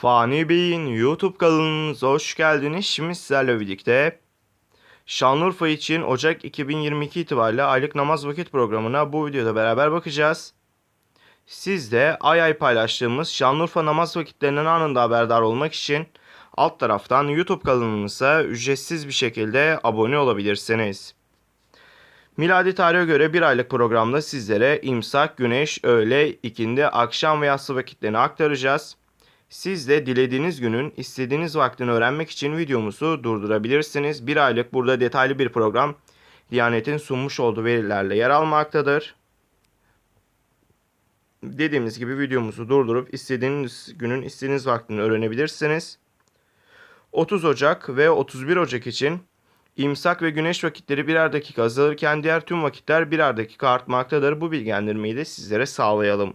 Fani Bey'in YouTube kanalınıza hoş geldiniz. Şimdi sizlerle birlikte Şanlıurfa için Ocak 2022 itibariyle aylık namaz vakit programına bu videoda beraber bakacağız. Siz de ay ay paylaştığımız Şanlıurfa namaz vakitlerinden anında haberdar olmak için alt taraftan YouTube kanalımıza ücretsiz bir şekilde abone olabilirsiniz. Miladi tarihe göre bir aylık programda sizlere imsak, güneş, öğle, ikindi, akşam ve yatsı vakitlerini aktaracağız. Siz de dilediğiniz günün istediğiniz vaktini öğrenmek için videomuzu durdurabilirsiniz. Bir aylık burada detaylı bir program Diyanet'in sunmuş olduğu verilerle yer almaktadır. Dediğimiz gibi videomuzu durdurup istediğiniz günün istediğiniz vaktini öğrenebilirsiniz. 30 Ocak ve 31 Ocak için imsak ve güneş vakitleri birer dakika azalırken diğer tüm vakitler birer dakika artmaktadır. Bu bilgilendirmeyi de sizlere sağlayalım.